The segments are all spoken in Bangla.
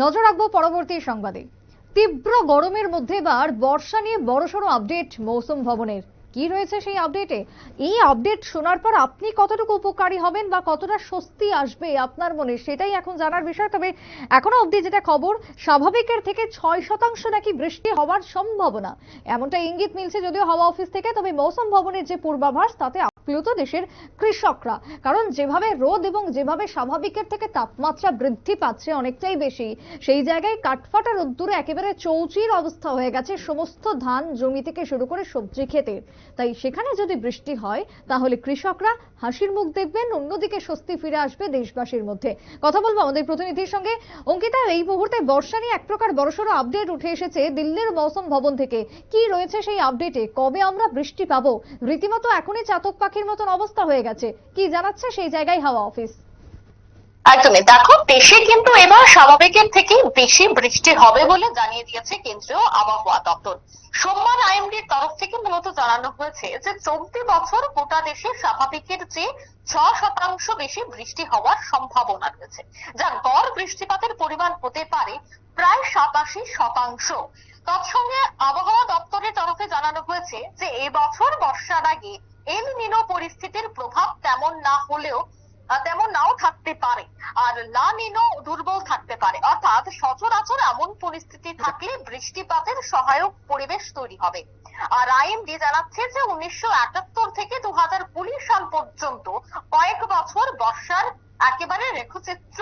নজর রাখব পরবর্তী সংবাদে। তীব্র গরমের মধ্যে এবার বর্ষা নিয়ে বড়সড় আপডেট মৌসুম ভবনের। কি রয়েছে সেই আপডেটে এই আপডেট শোনার পর আপনি কতটুকু উপকারী হবেন বা কতটা স্বস্তি আসবে আপনার মনে, সেটাই এখন জানার বিষয়। তবে এখনও অবধি যেটা খবর, স্বাভাবিকের থেকে ছয় শতাংশ নাকি বৃষ্টি হওয়ার সম্ভাবনা। এমনটা ইঙ্গিত মিলছে যদিও হাওয়া অফিস থেকে, তবে মৌসুম ভবনের যে পূর্বাভাস, তাতে আপ্লুত দেশের কৃষকরা। কারণ যেভাবে রোদ এবং যেভাবে স্বাভাবিকের থেকে তাপমাত্রা বৃদ্ধি পাচ্ছে অনেকটাই বেশি, সেই জায়গায় কাঠফাটা রোদ্দুরে একেবারে চৌচির অবস্থা হয়ে গেছে। সমস্ত ধান জমি থেকে শুরু করে সবজি খেতে। তাই সেখানে যদি বৃষ্টি হয়, তাহলে কৃষকরা হাসির মুখ দেখবেন, অন্যদিকে স্বস্তি ফিরে আসবে দেশবাসীর মধ্যে। কথা বলব আমাদের প্রতিনিধির সঙ্গে। অঙ্কিতা, এই মুহূর্তে বর্ষা নিয়ে এক প্রকার বড়সড় আপডেট উঠে এসেছে দিল্লির মৌসুম ভবন থেকে। কি রয়েছে সেই আপডেটে কবে আমরা বৃষ্টি পাবো? রীতিমতো এখনই চাতক পাখির মতন অবস্থা হয়ে গেছে। কি জানাচ্ছে সেই জায়গায় হাওয়া অফিস একদমই। দেখো, দেশে কিন্তু এবার স্বাভাবিকের থেকে বেশি বৃষ্টি হবে বলে জানিয়ে দিয়েছে কেন্দ্রীয় আবহাওয়া দপ্তর। সোমবার তরফ থেকে মূলত জানানো হয়েছে যে, চলতি বছর গোটা দেশে স্বাভাবিকের চেয়ে ছ শতাংশ বেশি বৃষ্টি হওয়ার সম্ভাবনা রয়েছে। যা গড় বৃষ্টিপাতের পরিমাণ হতে পারে প্রায় সাতাশি শতাংশ। তৎসঙ্গে আবহাওয়া দপ্তরের তরফে জানানো হয়েছে যে এবছর বর্ষার আগে এল নিনো পরিস্থিতির প্রভাব তেমন না হলেও তেমন নাও থাকতে পারে আর লা নিনো দুর্বল থাকতে পারে। অর্থাৎ সচরাচর এমন পরিস্থিতি থাকলে বৃষ্টিপাতের সহায়ক পরিবেশ তৈরি হবে। আর আইএমডি জানাচ্ছে যে উনিশশো একাত্তর থেকে দু হাজার কুড়ি সাল পর্যন্ত কয়েক বছর বর্ষার একেবারে রেখচিত্র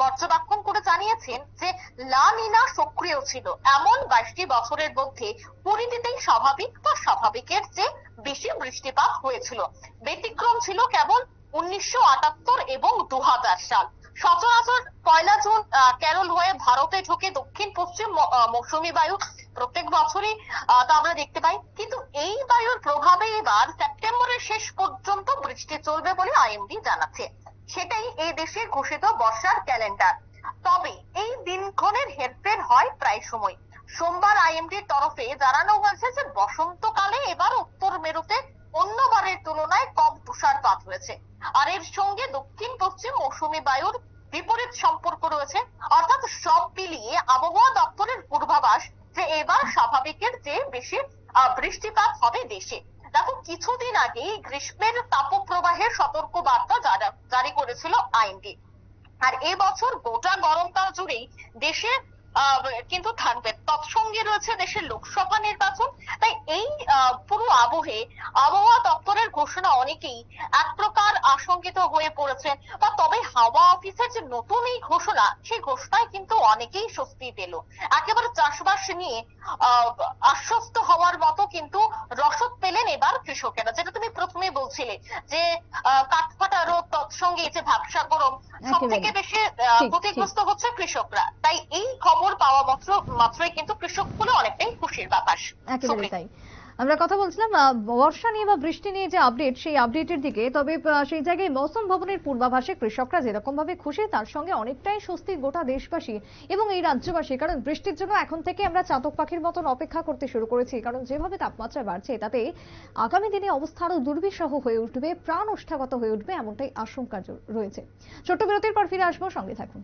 পর্যবেক্ষণ করে জানিয়েছেন যে লা নিনা সক্রিয় ছিল। এমন বাইশটি বছরের মধ্যে কুড়িটিতেই স্বাভাবিক বা স্বাভাবিকের চেয়ে বেশি বৃষ্টিপাত হয়েছিল। ব্যতিক্রম ছিল কেবল উনিশশো আটাত্তর এবং দু হাজার সাল। সচরাচর পয়লা জুন কেরল হয়ে ভারতে ঢোকে দক্ষিণ পশ্চিম মৌসুমী বায়ু প্রত্যেক বছরই তা আমরা দেখতে পাই। কিন্তু এই বায়ুর প্রভাবে এবার সেপ্টেম্বরের শেষ পর্যন্ত বৃষ্টি চলবে বলে আইএমডি জানাচ্ছে। সেটাই এই দেশে ঘোষিত বর্ষার ক্যালেন্ডার। তবে এই দিনক্ষণের হেরফের হয় প্রায় সময়। সোমবার আইএমডির তরফে জানানো হয়েছে যে বসন্তকালে এবার উত্তর মেরুতে অন্যবারের তুলনায় কম তুষারপাত হয়েছে। আর এর সঙ্গে দক্ষিণ পশ্চিম মৌসুমী বায়ুর বিপরীত সম্পর্ক রয়েছে অর্থাৎ সব মিলিয়ে আবহাওয়া দপ্তরের পূর্বাভাস যে এবার স্বাভাবিকের চেয়ে বেশি আহ, বৃষ্টিপাত হবে দেশে। দেখো, কিছুদিন আগে গ্রীষ্মের তাপপ্রবাহের সতর্ক বার্তা জারি করেছিল আইনটি। আর এবছর গোটা গরমকাল জুড়েই দেশে কিন্তু থাকবে। তৎসঙ্গে রয়েছে দেশের লোকসভা নির্বাচন। তাই এই পুরো আবহে আবহাওয়া দপ্তরের ঘোষণা অনেকেই এক প্রকার আশঙ্কিত হয়ে পড়েছেন বা তবে হাওয়া অফিসের যে নতুন এই ঘোষণা, সেই ঘোষণায় কিন্তু অনেকেই স্বস্তি পেল। একেবারে চাষবাস নিয়ে আশ্বস্ত হওয়ার মতো কিন্তু রসদ পেলেন এবার কৃষকেরা। যেটা তুমি প্রথমে বলছিলে যে কাঠফাটা রোদ তৎসঙ্গে যে ভাবসা গরম সব একেবারে। থেকে বেশি ক্ষতিগ্রস্ত হচ্ছে কৃষকরা। তাই এই খবর পাওয়া মাত্র মাত্রই কিন্তু কৃষকগুলো অনেকটাই খুশির ব্যাপার একেবারে তাই। আমরা কথা বলছিলাম বর্ষা নিয়ে বা বৃষ্টি নিয়ে যে আপডেট সেই আপডেটের দিকে। তবে সেই জায়গায় মৌসুম ভবনের পূর্বাভাসে কৃষকরা যেরকম ভাবে খুশি, তার সঙ্গে অনেকটাই স্বস্তি গোটা দেশবাসী এবং এই রাজ্যবাসী। কারণ বৃষ্টির জন্য এখন থেকে আমরা চাতক পাখির মতন অপেক্ষা করতে শুরু করেছি। কারণ যেভাবে তাপমাত্রা বাড়ছে, তাতে আগামী দিনে অবস্থা আরও দুর্বিষহ হয়ে উঠবে প্রাণ ওষ্ঠাগত হয়ে উঠবে, এমনটাই আশঙ্কা রয়েছে। ছোট্ট বিরতির পর ফিরে আসব, সঙ্গে থাকুন।